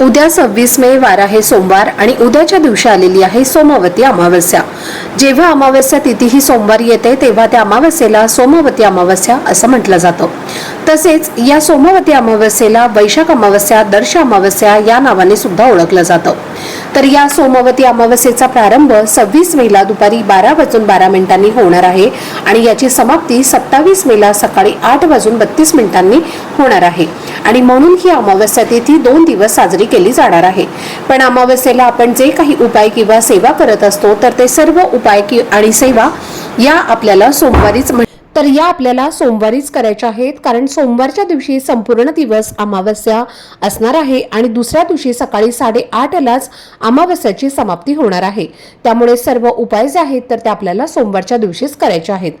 उद्या सव्वीस मे वार आहे सोमवार आणि उद्याच्या दिवशी आलेली आहे सोमवती अमावस्या. जेव्हा अमावस्या तिथी ही सोमवार येते तेव्हा त्या अमावस्येला सोमवती अमावस्या असं म्हटलं जातं. तसेच या सोमवती अमावस्येला वैशाख अमावस्या दर्श अमावस्या या नावाने सुद्धा ओळखलं जातं. तर या सोमवती अमावस्येचा प्रारंभ सव्वीस मेला दुपारी बारा वाजून बारा मिनिटांनी होणार आहे आणि याची समाप्ती सत्तावीस मेला सकाळी आठ वाजून बत्तीस मिनिटांनी होणार आहे. आणि म्हणून ही अमावस्या तिथी दोन दिवस साजरी केली जाणार आहे. पण अमावस्येला आपण जे काही उपाय किंवा सेवा करत असतो तर ते सर्व उपाय आणि सेवा या आपल्याला सोमवारीच तर या आपल्याला सोमवारीच करायच्या आहेत कारण सोमवारच्या दिवशी संपूर्ण दिवस अमावस्या असणार आहे आणि दुसऱ्या दिवशी सकाळी साडेआठलाच अमावस्याची समाप्ती होणार आहे. त्यामुळे सर्व उपाय जे आहेत तर ते आपल्याला सोमवारच्या दिवशीच करायचे आहेत.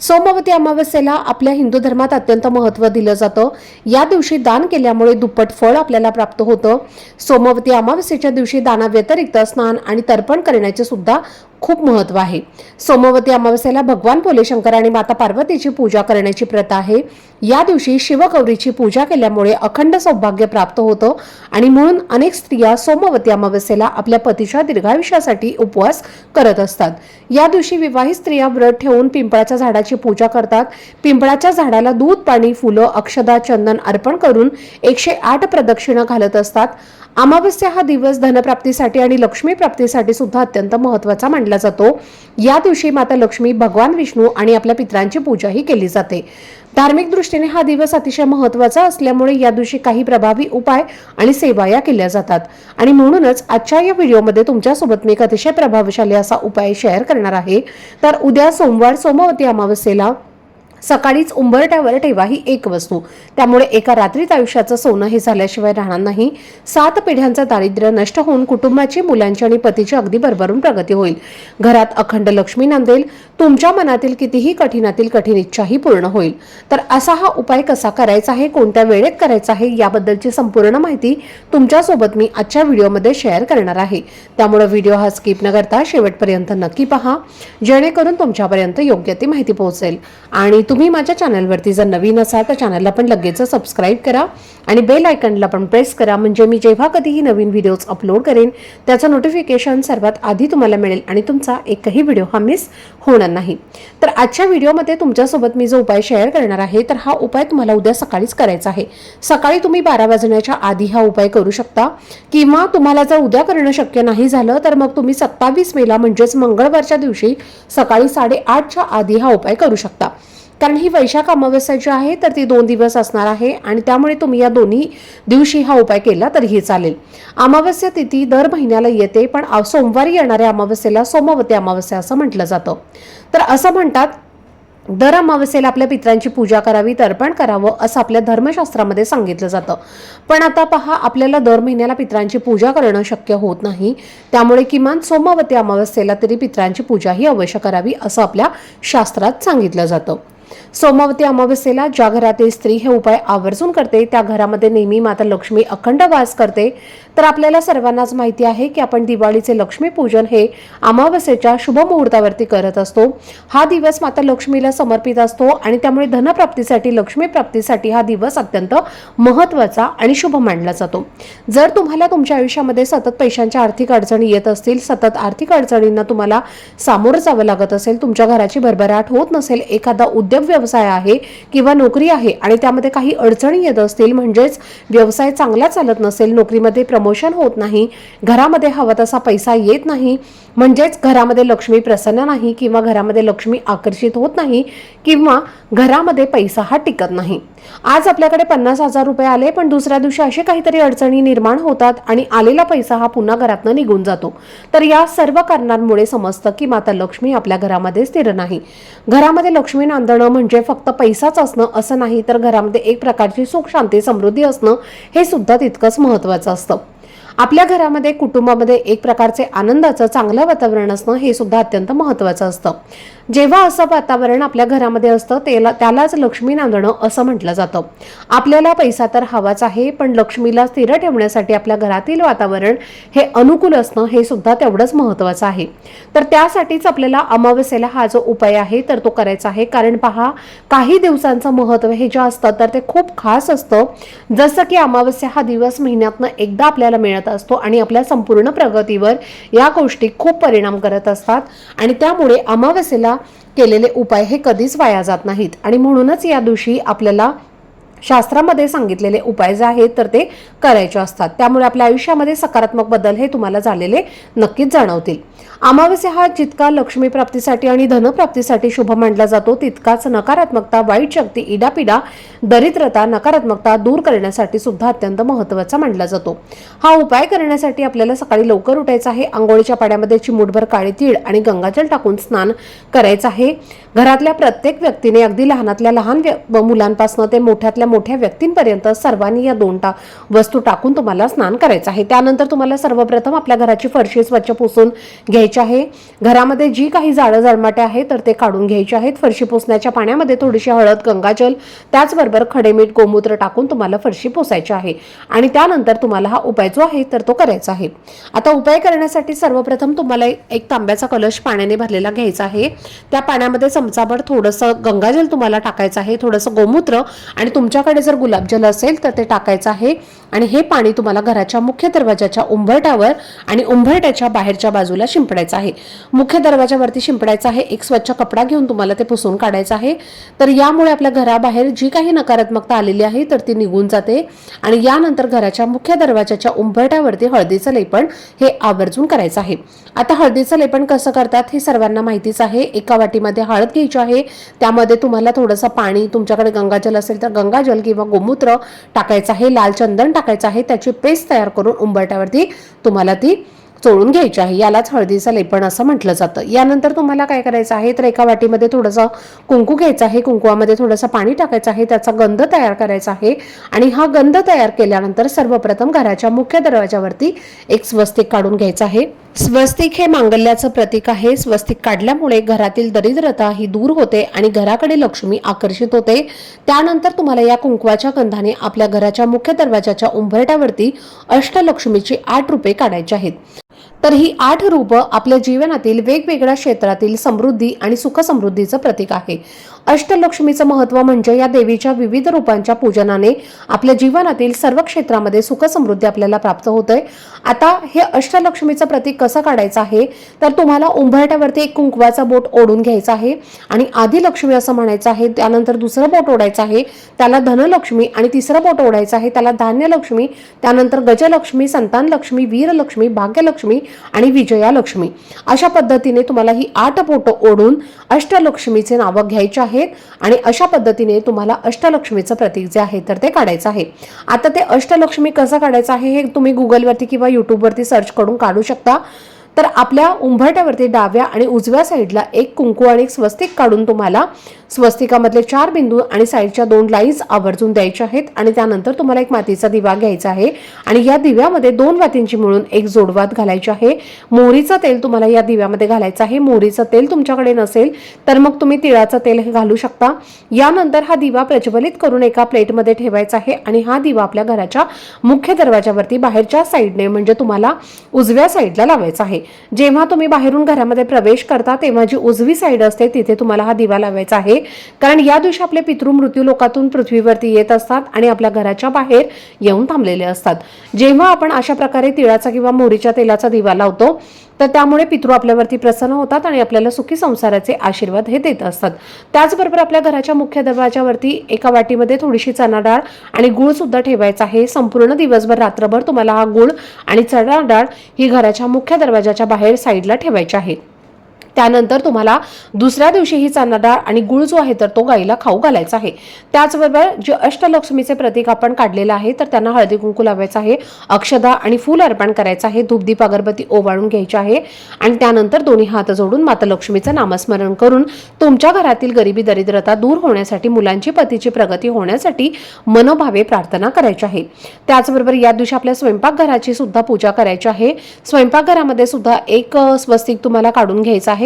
सोमवती अमावस्येला आपल्या हिंदू धर्मात अत्यंत महत्त्व दिलं जातं. या दिवशी दान केल्यामुळे दुप्पट फळ आपल्याला प्राप्त होतं. सोमवती अमावस्येच्या दिवशी दानाव्यतिरिक्त स्नान आणि तर्पण करण्याचे सुद्धा खूप महत्त्व आहे. सोमवती अमावस्येला भगवान भोले शंकर आणि माता पार्वतीची पूजा करण्याची प्रथा आहे. या दिवशी शिवगौरीची पूजा केल्यामुळे अखंड सौभाग्य प्राप्त होतं आणि म्हणून अनेक स्त्रिया सोमवती अमावस्येला आपल्या पतीच्या दीर्घायुष्यासाठी उपवास करत असतात. या दिवशी विवाहित स्त्रिया व्रत ठेवून पिंपळाच्या झाडाची पूजा करतात. पिंपळाच्या झाडाला दूध पाणी फुलं अक्षदा चंदन अर्पण करून एकशे आठ प्रदक्षिणा घालत असतात. अमावस्या हा दिवस धनप्राप्तीसाठी आणि लक्ष्मी प्राप्तीसाठी सुद्धा अत्यंत महत्त्वाचा मानला जातो. या दिवशी माता लक्ष्मी भगवान विष्णू आणि आपल्या पित्रांची पूजाही केली जाते. धार्मिक दृष्टीने हा दिवस अतिशय महत्त्वाचा असल्यामुळे या दिवशी काही प्रभावी उपाय आणि सेवा या केल्या जातात. आणि म्हणूनच आजच्या या व्हिडिओमध्ये तुमच्यासोबत मी एक अतिशय प्रभावशाली असा उपाय शेअर करणार आहे. तर उद्या सोमवार सोमवती अमावस्येला सकाळीच उंबरट्यावर ठेवा ही एक वस्तू. त्यामुळे एका रात्रीत आयुष्याचं सोनं हे झाल्याशिवाय राहणार नाही. सात पिढ्यांचं दारिद्र्य नष्ट होऊन कुटुंबाची मुलांची आणि पतीची अगदी भरभरून प्रगती होईल. घरात अखंड लक्ष्मी नांदेल. तुमच्या मनातील कितीही कठीणातील कठीण इच्छाही पूर्ण होईल. तर असा हा उपाय कसा करायचा आहे कोणत्या वेळेत करायचा आहे याबद्दलची संपूर्ण माहिती तुमच्यासोबत मी आजच्या व्हिडिओमध्ये शेअर करणार आहे. त्यामुळे व्हिडिओ हा स्किप न करता शेवटपर्यंत नक्की पहा. जेणेकरून तुमच्यापर्यंत योग्य ती माहिती पोहोचेल. आणि तुम्ही माझ्या चॅनलवरती जर नवीन असाल तर चॅनलला पण लगेच सबस्क्राईब करा आणि बेल आयकनला पण प्रेस करा. म्हणजे मी जेव्हा कधीही नवीन व्हिडिओज अपलोड करेन त्याचं नोटिफिकेशन सर्वात आधी तुम्हाला मिळेल आणि तुमचा एकही व्हिडिओ हा मिस होणार नाही. तर आजच्या व्हिडिओमध्ये तुमच्यासोबत मी जो उपाय शेअर करणार आहे तर हा उपाय तुम्हाला उद्या सकाळीच करायचा आहे. सकाळी तुम्ही बारा वाजण्याच्या आधी हा उपाय करू शकता. किंवा तुम्हाला जर उद्या करणं शक्य नाही झालं तर मग तुम्ही सत्तावीस मेला म्हणजेच मंगळवारच्या दिवशी सकाळी साडेआठच्या आधी हा उपाय करू शकता. कारण ही वैशाख अमावस्या जी आहे तर ती दोन दिवस असणार आहे आणि त्यामुळे तुम्ही या दोन्ही दिवशी हा उपाय केला तरीही चालेल. अमावस्या तिथी दर महिन्याला येते पण सोमवारी येणाऱ्या अमावस्येला सोमवती अमावस्या असं म्हटलं जातं. तर असं म्हणतात दर अमावस्येला आपल्या पित्रांची पूजा करावी तर्पण करावं असं आपल्या धर्मशास्त्रामध्ये सांगितलं जातं. पण आता पहा आपल्याला दर महिन्याला पित्रांची पूजा करणं शक्य होत नाही त्यामुळे किमान सोमवती अमावस्येला तरी पित्रांची पूजा ही अवश्य करावी असं आपल्या शास्त्रात सांगितलं जातं. सोमवती अमावस्येला ज्या घरातील स्त्री हे उपाय आवर्जून करते त्या घरामध्ये नेहमी माता लक्ष्मी अखंड वास करते. तर आपल्याला सर्वांनाच माहिती आहे की आपण दिवाळीचे लक्ष्मीपूजन हे अमावस्येच्या शुभ मुहूर्तावरती करत असतो. हा दिवस माता लक्ष्मीला समर्पित असतो आणि त्यामुळे धनप्राप्तीसाठी लक्ष्मी प्राप्तीसाठी हा दिवस अत्यंत महत्त्वाचा आणि शुभ मानला जातो. जर तुम्हाला तुमच्या आयुष्यामध्ये सतत पैशांच्या आर्थिक अडचणी येत असतील सतत आर्थिक अडचणींना तुम्हाला सामोरं जावं लागत असेल तुमच्या घराची भरभराट होत नसेल एखादा उद्योग व्यवसाय आहे किंवा नोकरी आहे आणि त्यामध्ये काही अडचणी येत असतील म्हणजेच व्यवसाय चांगला चालत नसेल नोकरीमध्ये प्रमोशन होत नाही घरामध्ये हवा तसा पैसा येत नाही म्हणजेच घरामध्ये लक्ष्मी प्रसन्न नाही किंवा घरामध्ये लक्ष्मी आकर्षित होत नाही किंवा घरामध्ये पैसा हा टिकत नाही. आज आपल्याकडे पन्नास हजार रुपये आले पण दुसऱ्या दिवशी असे काहीतरी अडचणी निर्माण होतात आणि आलेला पैसा हा पुन्हा घरातनं निघून जातो. तर या सर्व कारणांमुळे समजतं की माता लक्ष्मी आपल्या घरामध्ये स्थिर नाही. घरामध्ये लक्ष्मी नांदणं म्हणजे फक्त पैसाच असणं असं नाही तर घरामध्ये एक प्रकारची सुख शांती समृद्धी असणं हे सुद्धा तितकंच महत्त्वाचं असतं. आपल्या घरामध्ये कुटुंबामध्ये एक प्रकारचे आनंदाचं चांगलं वातावरण असणं हे सुद्धा अत्यंत महत्त्वाचं असतं. जेव्हा असं वातावरण आपल्या घरामध्ये असतं त्याला त्यालाच लक्ष्मी नांदणं असं म्हटलं जातं. आपल्याला पैसा तर हवाच आहे पण लक्ष्मीला स्थिर ठेवण्यासाठी आपल्या घरातील वातावरण हे अनुकूल असणं हे सुद्धा तेवढंच महत्त्वाचं आहे. तर त्यासाठीच आपल्याला अमावस्येला हा जो उपाय आहे तर तो करायचा आहे. कारण पहा काही दिवसांचं महत्त्व हे जे असतं तर ते खूप खास असतं. जसं की अमावस्या हा दिवस महिन्यातनं एकदा आपल्याला मिळत असतो आणि आपल्या संपूर्ण प्रगतीवर या गोष्टी खूप परिणाम करत असतात. आणि त्यामुळे अमावस्येला केलेले उपाय हे कधीच वाया जात नाहीत. आणि म्हणूनच या दिवशी आपल्याला शास्त्रामध्ये सांगितलेले उपाय जे आहेत तर ते करायचे असतात. त्यामुळे आपल्या आयुष्यामध्ये सकारात्मक बदल हे तुम्हाला झालेले नक्कीच जाणवतील. अमावस्या हा जितका लक्ष्मी प्राप्तीसाठी आणि धनप्राप्तीसाठी शुभ मानला जातो तितकाच नकारात्मकता वाईट शक्ती इडापिडा दरिद्रता नकारात्मकता दूर करण्यासाठी सुद्धा अत्यंत महत्त्वाचा मानला जातो. हा उपाय करण्यासाठी आपल्याला सकाळी लवकर उठायचं आहे आंघोळीच्या पाण्यामध्ये चिमूटभर काळी तीळ आणि गंगाजल टाकून स्नान करायचं आहे. घरातल्या प्रत्येक व्यक्तीने अगदी लहानातल्या लहान व्य- मुलांपासून ते मोठ्यातल्या मोठ्या व्यक्तींपर्यंत सर्वांनी या दोन टा वस्तू टाकून तुम्हाला स्नान करायचं आहे. त्यानंतर तुम्हाला सर्वप्रथम आपल्या घराची फरशी स्वच्छ पुसून घ्यायची आहे. घरामध्ये जी काही जाळं जळमाटे आहे तर ते काढून घ्यायचे आहेत. फरशी पुसण्याच्या पाण्यामध्ये थोडीशी हळद गंगाजल त्याचबरोबर खडेमीठ गोमूत्र टाकून तुम्हाला फरशी पुसायची आहे. आणि त्यानंतर तुम्हाला हा उपाय जो आहे तर तो करायचा आहे. आता उपाय करण्यासाठी सर्वप्रथम तुम्हाला एक तांब्याचा कलश पाण्याने भरलेला घ्यायचा आहे. त्या पाण्यामध्ये चमचाभर थोडंसं गंगाजल तुम्हाला टाकायचं आहे थोडंसं गोमूत्र आणि तुमच्या तुमच्याकडे जर गुलाबजल असेल तर ते टाकायचं आहे. आणि हे पाणी तुम्हाला घराच्या मुख्य दरवाजाच्या उंबरट्यावर आणि उंबरट्याच्या बाहेरच्या बाजूला शिंपडायचं आहे. मुख्य दरवाजावरती शिंपडायचं आहे. एक स्वच्छ कपडा घेऊन तुम्हाला ते पुसून काढायचं आहे. तर यामुळे आपल्या घराबाहेर जी काही नकारात्मकता आलेली आहे तर ती निघून जाते. आणि यानंतर घराच्या मुख्य दरवाजाच्या उंबरट्यावरती हळदीचं लेपण हे आवर्जून करायचं आहे. आता हळदीचं लेपण कसं करतात हे सर्वांना माहितीच आहे. एका वाटीमध्ये हळद घ्यायची आहे. त्यामध्ये तुम्हाला थोडंसं पाणी तुमच्याकडे गंगाजल असेल तर गंगाजल किंवा गोमूत्र टाकायचं आहे लाल चंदन टाकायचं आहे त्याची पेस्ट तयार करून उंबरट्यावरती तुम्हाला ती चोळून घ्यायची आहे. यालाच हळदीचं लेपण असं म्हटलं जातं. यानंतर तुम्हाला काय करायचं आहे तर एका वाटीमध्ये थोडंसं कुंकू घ्यायचं आहे. कुंकुवामध्ये थोडंसं पाणी टाकायचं आहे. त्याचा गंध तयार करायचा आहे. आणि हा गंध तयार केल्यानंतर सर्वप्रथम घराच्या मुख्य दरवाजावरती एक स्वस्तिक काढून घ्यायचं आहे. स्वस्तिक हे मांगल्याचं प्रतीक आहे. स्वस्तिक काढल्यामुळे घरातील दरिद्रता ही दूर होते आणि घराकडे लक्ष्मी आकर्षित होते. त्यानंतर तुम्हाला या कुंकवाच्या गंधाने आपल्या घराच्या मुख्य दरवाजाच्या उंबरट्यावरती अष्टलक्ष्मीची आठ रुपये काढायची आहेत. तर ही आठ रूपं आपल्या जीवनातील वेगवेगळ्या क्षेत्रातील समृद्धी आणि सुखसमृद्धीचं प्रतीक आहे. अष्टलक्ष्मीचं महत्त्व म्हणजे या देवीच्या विविध रूपांच्या पूजनाने आपल्या जीवनातील सर्व क्षेत्रामध्ये सुखसमृद्धी आपल्याला प्राप्त होतंय. आता हे अष्टलक्ष्मीचं प्रतीक कसं काढायचं आहे? तर तुम्हाला उंबरट्यावरती एक कुंकवाचा बोट ओढून घ्यायचा आहे आणि आधी लक्ष्मी असं म्हणायचं आहे त्यानंतर दुसरं बोट ओढायचं आहे त्याला धनलक्ष्मी आणि तिसरं बोट ओढायचं आहे त्याला धान्यलक्ष्मी त्यानंतर गजलक्ष्मी संतानलक्ष्मी वीरलक्ष्मी भाग्यलक्ष्मी आणि विजयालक्ष्मी. अशा पद्धतीने तुम्हाला ही आठ बोटं ओढून अष्टलक्ष्मीचे नावं घ्यायचे आहे. आहेत आणि अशा पद्धतीने तुम्हाला अष्टलक्ष्मीचं प्रतीक जे आहे तर ते काढायचं आहे. आता ते अष्टलक्ष्मी कसं काढायचं आहे हे तुम्ही गुगलवरती किंवा युट्यूबवरती सर्च करून काढू शकता. तर आपल्या उंबरट्यावरती डाव्या आणि उजव्या साईडला एक कुंकू आणि एक स्वस्तिक काढून तुम्हाला स्वस्तिकामधले चार बिंदू आणि साईडच्या दोन लाईन्स आवर्जून द्यायच्या आहेत. आणि त्यानंतर तुम्हाला एक मातीचा दिवा घ्यायचा आहे. आणि या दिव्यामध्ये दोन वातींची मिळून एक जोडवात घालायची आहे. मोहरीचं तेल तुम्हाला या दिव्यामध्ये घालायचं आहे. मोहरीचं तेल तुमच्याकडे नसेल तर मग तुम्ही तिळाचं तेल हे घालू शकता. यानंतर हा दिवा प्रज्वलित करून एका प्लेटमध्ये ठेवायचा आहे. आणि हा दिवा आपल्या घराच्या मुख्य दरवाजावरती बाहेरच्या साईडने म्हणजे तुम्हाला उजव्या साईडला लावायचा आहे. जेव्हा तुम्ही बाहेरून घरामध्ये प्रवेश करता तेव्हा जी उजवी साईड असते तिथे तुम्हाला हा दिवा लावायचा आहे. कारण या दिवशी आपले पितृ मृत्यू लोकातून पृथ्वीवरती येत असतात आणि आपल्या घराच्या बाहेर येऊन थांबलेले असतात. जेव्हा आपण अशा प्रकारे तिळाचा किंवा मोहरीच्या तेलाचा दिवा लावतो तर त्यामुळे पितृ आपल्यावरती प्रसन्न होतात आणि आपल्याला सुखी संसाराचे आशीर्वाद हे देत असतात. त्याचबरोबर आपल्या घराच्या मुख्य दरवाजावरती एका वाटीमध्ये थोडीशी चणा डाळ आणि गुळ सुद्धा ठेवायचा आहे. संपूर्ण दिवसभर रात्रभर तुम्हाला हा गुळ आणि चणा डाळ ही घराच्या मुख्य दरवाजाच्या बाहेर साईडला ठेवायची आहे. त्यानंतर तुम्हाला दुसऱ्या दिवशी ही चणा डाळ आणि गुळ जो आहे तर तो गाईला खाऊ घालायचा आहे. त्याचबरोबर जे अष्टलक्ष्मीचे प्रतीक आपण काढलेलं आहे तर त्यांना हळदी कुंकू लावायचं आहे अक्षदा आणि फूल अर्पण करायचं आहे धूपदीप अगरबत्ती ओवाळून घ्यायची आहे आणि त्यानंतर दोन्ही हात जोडून माता लक्ष्मीचं नामस्मरण करून तुमच्या घरातील गरिबी दरिद्रता दूर होण्यासाठी मुलांची पतीची प्रगती होण्यासाठी मनोभावे प्रार्थना करायची आहे. त्याचबरोबर या दिवशी आपल्या स्वयंपाकघराची सुद्धा पूजा करायची आहे. स्वयंपाकघरामध्ये सुद्धा एक स्वस्तिक तुम्हाला काढून घ्यायचं आहे.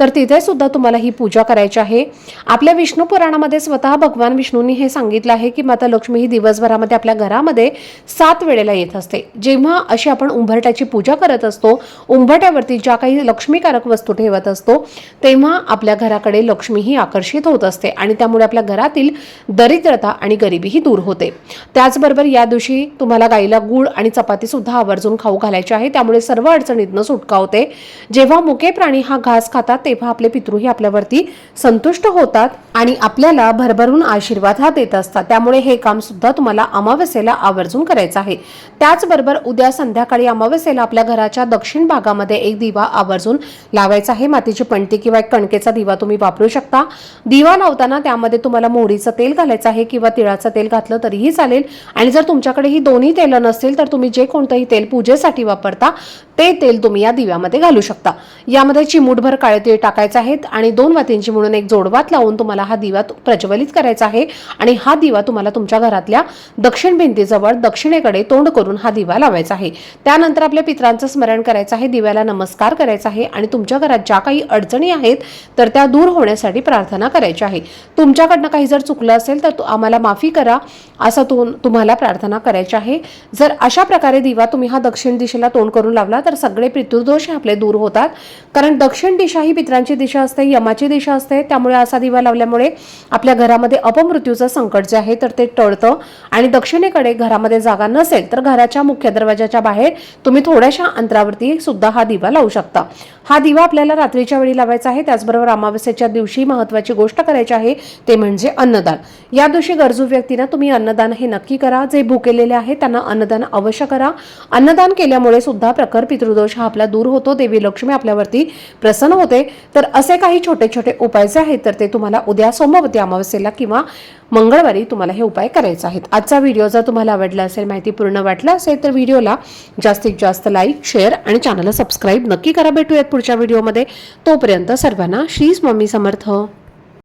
तर तिथे सुद्धा तुम्हाला ही पूजा करायची आहे. आपल्या विष्णू पुराणामध्ये स्वतः भगवान विष्णूंनी हे सांगितलं आहे की माता लक्ष्मी ही दिवसभरामध्ये आपल्या घरामध्ये सात वेळेला येत असते. जेव्हा अशी आपण उंबरट्याची पूजा करत असतो उंबरट्यावरती ज्या काही लक्ष्मीकारक वस्तू ठेवत असतो तेव्हा आपल्या घराकडे लक्ष्मी ही आकर्षित होत असते आणि त्यामुळे आपल्या घरातील दरिद्रता आणि गरिबीही दूर होते. त्याचबरोबर या दिवशी तुम्हाला गाईला गुळ आणि चपाती सुद्धा आवर्जून खाऊ घालायची आहे. त्यामुळे सर्व अडचणीतनं सुटका होते. जेव्हा मुके प्राणी हा घास खातात तेव्हा आपले पितृही आपल्यावरती संतुष्ट होतात आणि आपल्याला भरभरून आशीर्वाद हा देत असतात. त्यामुळे हे काम सुद्धा तुम्हाला अमावस्येला आवर्जून करायचं आहे. त्याचबरोबर उद्या संध्याकाळी अमावस्येला आपल्या घराच्या दक्षिण भागामध्ये एक दिवा आवर्जून लावायचा आहे. मातीची पणती किंवा एक कणकेचा दिवा तुम्ही वापरू शकता. दिवा लावताना त्यामध्ये तुम्हाला मोहरीचं तेल घालायचं आहे किंवा तिळाचं तेल घातलं तरीही चालेल. आणि जर तुमच्याकडे ही दोन्ही तेलं नसतील तर तुम्ही जे कोणतंही तेल पूजेसाठी वापरता ते तेल तुम्ही या दिव्यामध्ये घालू शकता. यामध्ये चिमूटभर काळे तीळ टाकायचे आहेत आणि दोन वातींची म्हणून एक जोडवात लावून तुम्हाला हा दिवा प्रज्वलित करायचा आहे आणि हा दिवा तुम्हाला तुमच्या घरातल्या दक्षिण भिंतीजवळ दक्षिणेकडे तोंड करून हा दिवा लावायचा आहे. त्यानंतर आपल्या पित्रांचं स्मरण करायचं आहे दिव्याला नमस्कार करायचा आहे आणि तुमच्या घरात ज्या काही अडचणी आहेत तर त्या दूर होण्यासाठी प्रार्थना करायची आहे. तुमच्याकडनं काही जर चुकलं असेल तर आम्हाला माफी करा असं तुम्हाला प्रार्थना करायची आहे. जर अशा प्रकारे दिवा तुम्ही हा दक्षिण दिशेला तोंड करून लावला तर सगळे पितृदोष आपले दूर होतात. कारण दक्षिण दिशा ही पित्रांची दिशा असते यमाची दिशा असते. त्यामुळे असा दिवा लावल्यामुळे आपल्या घरामध्ये अपमृत्यूचं संकट जे आहे तर ते टळतं. आणि दक्षिणेकडे घरामध्ये जागा नसेल तर घराच्या मुख्य दरवाजाच्या बाहेर तुम्ही थोड्याशा अंतरावरती सुद्धा हा दिवा लावू शकता. हा दिवा आपल्याला रात्रीच्या वेळी लावायचा आहे. त्याचबरोबर अमावस्येच्या दिवशी महत्वाची गोष्ट करायची आहे ते म्हणजे अन्नदान. या दिवशी गरजू व्यक्तींना तुम्ही अन्नदान हे नक्की करा. जे भुकेलेले आहे त्यांना अन्नदान अवश्य करा. अन्नदान केल्यामुळे सुद्धा प्रखर पितृदोष हा आपला दूर होतो. देवी लक्ष्मी आपल्यावरती प्रसन्न होते. तर असे काही छोटे छोटे उपाय जे आहेत तर ते तुम्हाला उद्या सोमवती अमावस्येला किंवा मंगळवारी तुम्हाला हे उपाय करायचे आहेत. आजचा व्हिडिओ जर तुम्हाला आवडला असेल माहिती पूर्ण वाटला असेल तर व्हिडिओला जास्तीत जास्त लाईक शेअर आणि चॅनलला सबस्क्राईब नक्की करा. भेटूयात पुढच्या व्हिडिओमध्ये. तोपर्यंत सर्वांना श्री स्वामी समर्थ.